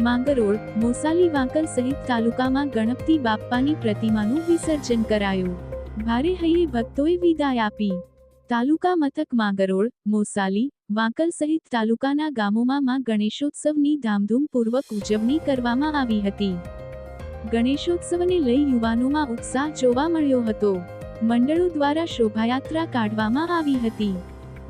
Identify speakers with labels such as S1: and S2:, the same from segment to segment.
S1: માંગરોળ, મોસાલી વાંકલ સહિત તાલુકામાં ગણપતિ બાપ્પાની પ્રતિમાનું વિસર્જન કરાયું. ભારે હૈયે ભક્તોએ વિદાય આપી. તાલુકા મથક માંગરોળ, મોસાલી, વાંકલ સહિત તાલુકાના ગામોમાં માં ગણેશોત્સવની ધામધૂમપૂર્વક ઉજવણી કરવામાં આવી હતી. ગણેશોત્સવને લઈ યુવાનોમાં ઉત્સાહ જોવા મળ્યો હતો. મંડળો દ્વારા શોભાયાત્રા કાઢવામાં આવી હતી.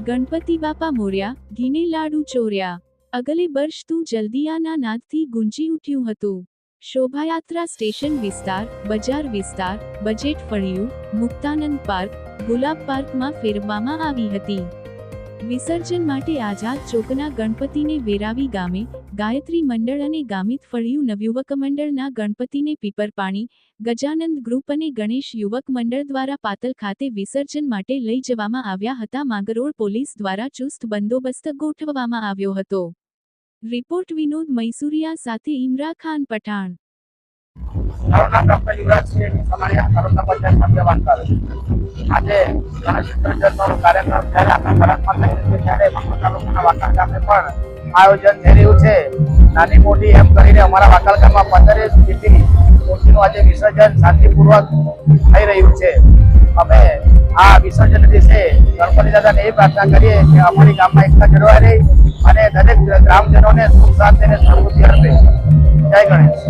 S1: ગણપતિ બાપા મોર્યા, ઘીને લાડુ ચોર્યા. અગલે બર્ષ તું જલ્દીયાના નાદથી ગુંજી ઉઠ્યું હતું. શોભાયાત્રા સ્ટેશન વિસ્તાર, બજાર વિસ્તાર, બજેટ ફળિયું, મુક્તાનંદ પાર્ક, ગુલાબ પાર્કમાં ફેરવવામાં આવી હતી. વિસર્જન માટે આઝાદ ચોકના ગણપતિને વેરાવી ગામે, ગાયત્રી મંડળ અને ગામિત ફળિયું નવયુવક મંડળના ગણપતિને પીપરપાણી, ગજાનંદ ગ્રુપ અને ગણેશ યુવક મંડળ દ્વારા પાતલ ખાતે વિસર્જન માટે લઈ જવામાં આવ્યા હતા. માંગરોળ પોલીસ દ્વારા ચુસ્ત બંદોબસ્ત ગોઠવવામાં આવ્યો હતો. રિપોર્ટ વિનોદ મૈસુરિયા સાથે ઇમરા ખાન પઠાણ.
S2: પણ આયોજન થઈ રહ્યું છે નાની મોટી એમ કરીને અમારા વાંકલ ગામમાં પંદરેક જેટલી મૂર્તિનું આજે વિસર્જન શાંતિપૂર્વક થઈ રહ્યું છે અમે આ વિસર્જન વિશે ગણપતિ દાદાને એ પ્રાર્થના કરીએ કે અમારી ગામમાં એકતા જળવાઈ રહી. ગ્રામજનોને સુખ શાંતિ અને સમૃદ્ધિ આપે. જય ગણેશ.